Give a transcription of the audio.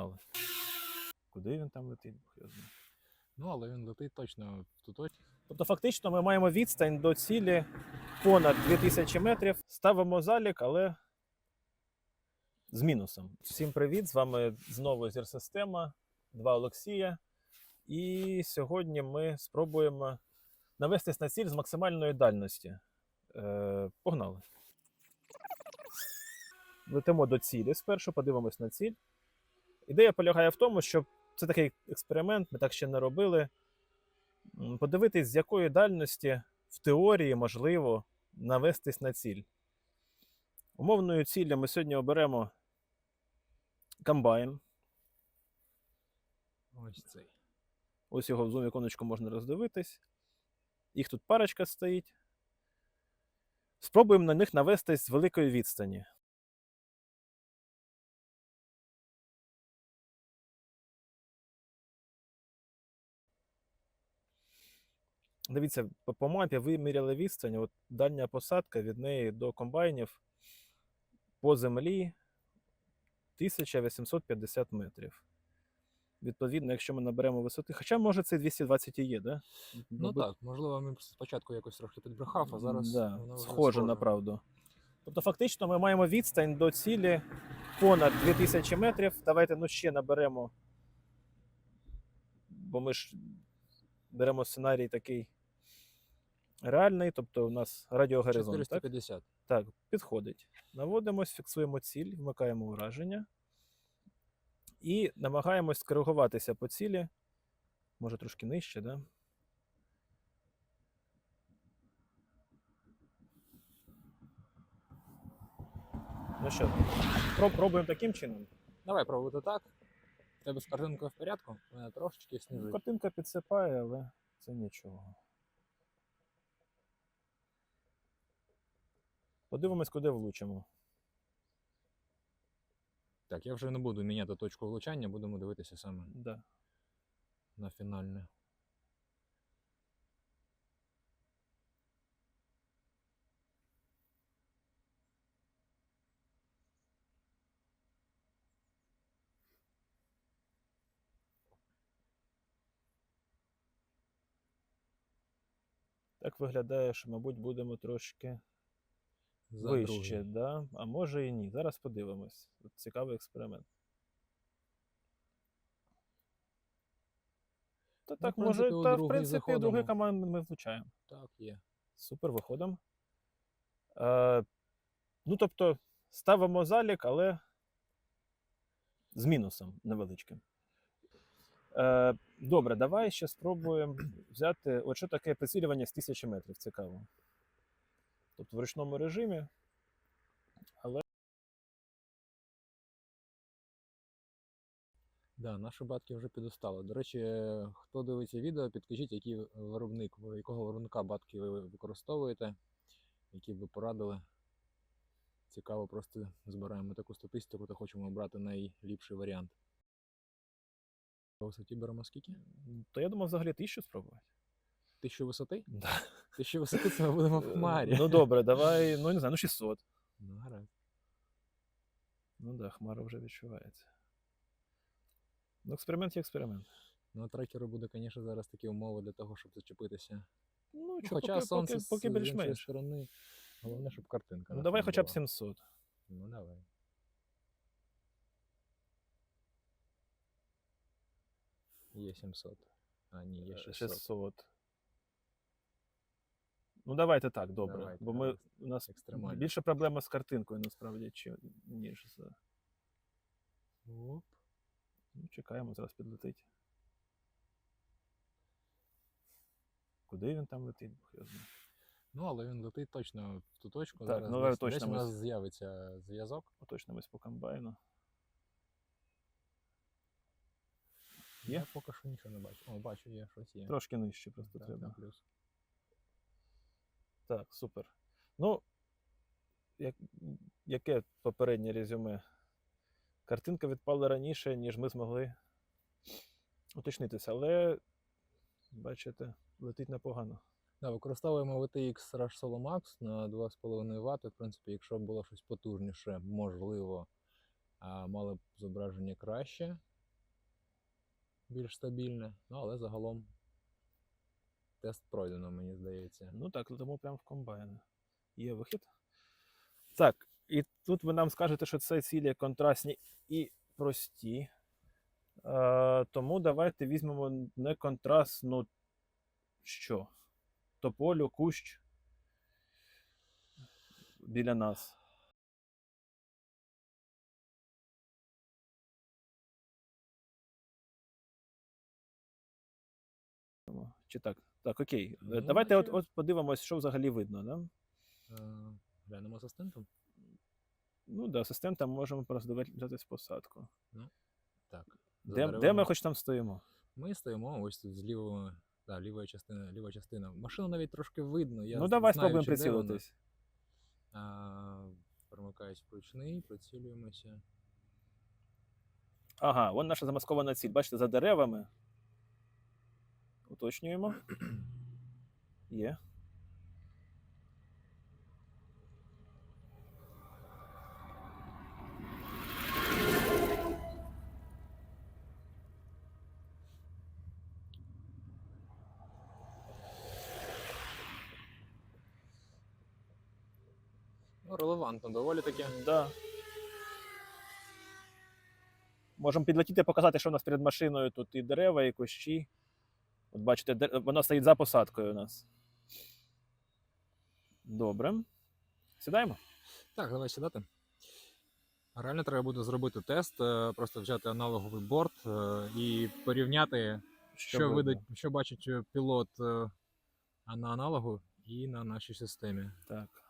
Погнали. Куди він там летить? Його знає. Ну, але він летить точно в ту точку. Тобто, фактично, ми маємо відстань до цілі понад 2000 метрів. Ставимо залік, але з мінусом. Всім привіт! З вами знову зірсистема, два Олексія. І сьогодні ми спробуємо навестись на ціль з максимальної дальності. Е, погнали. Летимо до цілі спершу, подивимось на ціль. Ідея полягає в тому, що це такий експеримент, ми так ще не робили. Подивитись, з якої дальності в теорії можливо навестись на ціль. Умовною ціллю ми сьогодні оберемо комбайн. Ось цей. Ось його в зум віконечку можна роздивитись. Їх тут парочка стоїть. Спробуємо на них навестись з великої відстані. Дивіться, по, мапі виміряли відстань. От дальня посадка від неї до комбайнів по землі 1850 метрів. Відповідно, якщо ми наберемо висоти, хоча може це 220 і є, да? Ну Мабуть, так, можливо, він спочатку якось трохи підбрехав, а зараз да, воно схоже на правду. Тобто, фактично, ми маємо відстань до цілі понад 2000 метрів. Давайте ну, ще наберемо. Бо ми ж беремо сценарій такий реальний, тобто у нас радіогоризонт. Так? 450. так, підходить. Наводимось, фіксуємо ціль, вмикаємо ураження. І намагаємось скоригуватися по цілі. Може трошки нижче, да? Ну що, пробуємо таким чином. Давай пробувати так. Тебе з картинкою в порядку? Мене трошечки сніжить. Картинка підсипає, але це нічого. Подивимось, куди влучимо. Так, я вже не буду міняти точку влучання, будемо дивитися саме Да. на фінальне. Так виглядає, що, мабуть, будемо трошки За вище, другий. да? а може і ні. Зараз подивимось. От Цікавий експеримент. Та Ну, так, в може, та, в принципі, другий команд ми влучаємо. Так, є. Супер, виходимо. Е, ну, тобто, ставимо залік, але з мінусом невеличким. Е, добре, давай ще спробуємо взяти. От що таке прицілювання з 1000 метрів? Цікаво. Тобто в ручному режимі. Да, наші батки вже підустали. До речі, хто дивиться відео, підкажіть, який виробник, якого виробника батки ви використовуєте, які б ви порадили. Цікаво, просто збираємо таку статистику та хочемо обрати найліпший варіант. По висоті беремо скільки? То я думав взагалі тисячу спробувати. Тисячу висоти? Да. Тисячу висоти це ми будемо в хмарі. Ну добре, давай, ну не знаю, ну 600. Ну, гаразд. Ну да, хмара вже відчувається. Ну, експеримент є експеримент. Ну, трекеру буде, звісно, зараз такі умови для того, щоб зачепитися. Ну, Ну, що, хоча поки, сонце поки, поки з іншої більш-менш. сторони. Головне, щоб картинка. Ну, давай хоча б була. 700. Ну, давай. Є 700. А, ні, є 600. 600. Ну, давайте так, добре. Давайте, бо ми, у нас Екстремально. більше проблема з картинкою, насправді, чи, ніж з. Оп. Ну, чекаємо, зараз підлетить. Куди він там летить? Його знає. Ну, але він летить точно в ту точку. Так, зараз ну, десь, точно десь у нас з'явиться зв'язок. Уточнимось по комбайну. Є? Я поки що нічого не бачу. О, бачу, є щось є. Трошки нижче просто Так, треба. так, плюс. Так, супер. Ну, як, яке попереднє резюме? Картинка відпала раніше, ніж ми змогли уточнитися, але, бачите, летить непогано. Да, використовуємо VTX Rush Solo Max на 2,5 Вт. В принципі, якщо б було щось потужніше, можливо, мали б зображення краще. більш стабільне. Ну, але загалом тест пройдено, мені здається. Ну так, тому прямо в комбайн. Є вихід. Так, і тут ви нам скажете, що це цілі контрастні і прості. Е, тому давайте візьмемо не контрастну що? Тополю, кущ біля нас. Чи так? Так, окей. Е, Ну, Давайте от, от подивимось, що взагалі видно. Да? Е, Глянемо асистентом. Ну, да, асистентом можемо просто взяти з посадку. Так. Де, де ми хоч там стоїмо? Ми стоїмо ось тут з лівого. Да, лівої частини, ліва частина. Машину навіть трошки видно. Я ну, давай знаю, спробуємо чи де вона. прицілитись. А, Промикаюсь вручний, прицілюємося. Ага, вон наша замаскована ціль. Бачите, за деревами. Уточнюємо. Є. Ну, релевантно, доволі таки. Да. Можемо підлетіти, показати, що у нас перед машиною тут і дерева, і кущі. От бачите, вона стоїть за посадкою у нас. Добре. Сідаємо? Так, давай сідати. Реально треба буде зробити тест, е, просто взяти аналоговий борт е, і порівняти, що, видно? видить, що бачить е, пілот на аналогу і на нашій системі. Так.